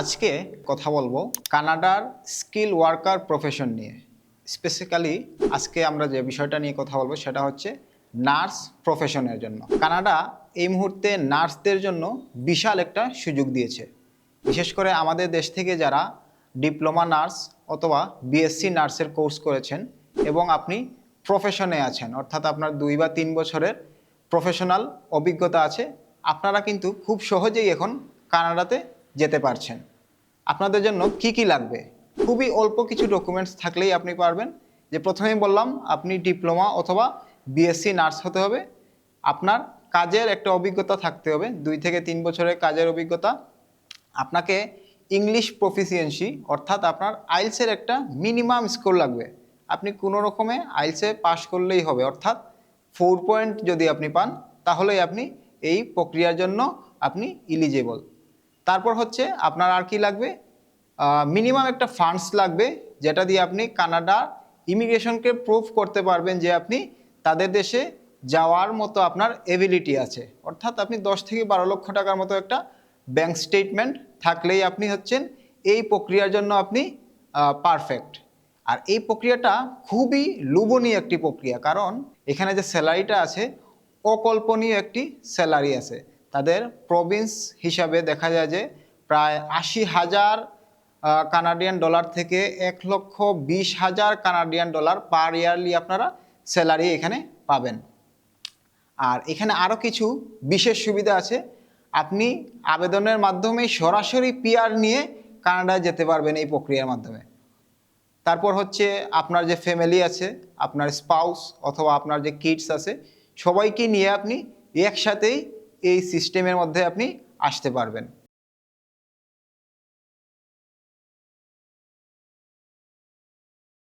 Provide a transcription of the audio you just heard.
আজকে কথা বলব কানাডার স্কিল ওয়ার্কার প্রফেশন নিয়ে। স্পেসিক্যালি আজকে আমরা যে বিষয়টা নিয়ে কথা বলব সেটা হচ্ছে নার্স প্রফেশনের জন্য। কানাডা এই মুহূর্তে নার্সদের জন্য বিশাল একটা সুযোগ দিয়েছে। বিশেষ করে আমাদের দেশ থেকে যারা ডিপ্লোমা নার্স অথবা বিএসসি নার্সের কোর্স করেছেন এবং আপনি প্রফেশনে আছেন, অর্থাৎ আপনার দুই বা তিন বছরের প্রফেশনাল অভিজ্ঞতা আছে, আপনারা কিন্তু খুব সহজেই এখন কানাডাতে যেতে পারছেন। আপনাদের জন্য কি কি লাগবে? খুবই অল্প কিছু ডকুমেন্টস থাকলেই আপনি পারবেন। যে প্রথমেই বললাম, আপনি ডিপ্লোমা অথবা বিএসসি নার্স হতে হবে। আপনার কাজের একটা অভিজ্ঞতা থাকতে হবে। দুই থেকে তিন বছরের কাজের অভিজ্ঞতা। আপনাকে ইংলিশ প্রফিসিয়েন্সি অর্থাৎ আপনার আইলসের একটা মিনিমাম স্কোর লাগবে। আপনি কোনো রকমে আইলসে পাশ করলেই হবে। অর্থাৎ ফোর পয়েন্ট যদি আপনি পান, তাহলেই আপনি এই প্রক্রিয়ার জন্য আপনি ইলিজেবল তারপর হচ্ছে আপনার আর কি লাগবে? মিনিমাম একটা ফান্ডস লাগবে, যেটা দিয়ে আপনি কানাডা ইমিগ্রেশনকে প্রুফ করতে পারবেন যে আপনি তাদের দেশে যাওয়ার মতো আপনার এবিলিটি আছে। অর্থাৎ আপনি দশ থেকে বারো লক্ষ টাকার মতো একটা ব্যাংক স্টেটমেন্ট থাকলেই আপনি হচ্ছেন এই প্রক্রিয়ার জন্য আপনি পারফেক্ট আর এই প্রক্রিয়াটা খুবই লোভনীয় একটি প্রক্রিয়া, কারণ এখানে যে স্যালারিটা আছে, অকল্পনীয় একটি স্যালারি আছে। তাদের প্রভিন্স হিসাবে দেখা যায় যে প্রায় আশি হাজার কানাডিয়ান ডলার থেকে এক লক্ষ বিশ হাজার কানাডিয়ান ডলার পার ইয়ারলি আপনারা স্যালারি এখানে পাবেন। আর এখানে আরও কিছু বিশেষ সুবিধা আছে। আপনি আবেদনের মাধ্যমে সরাসরি পিআর নিয়ে কানাডায় যেতে পারবেন এই প্রক্রিয়ার মাধ্যমে। তারপর হচ্ছে আপনার যে ফ্যামিলি আছে, আপনার স্পাউস অথবা আপনার যে কিডস আছে, সবাইকে নিয়ে আপনি একসাথেই এই সিস্টেমের মধ্যে আপনি আসতে পারবেন।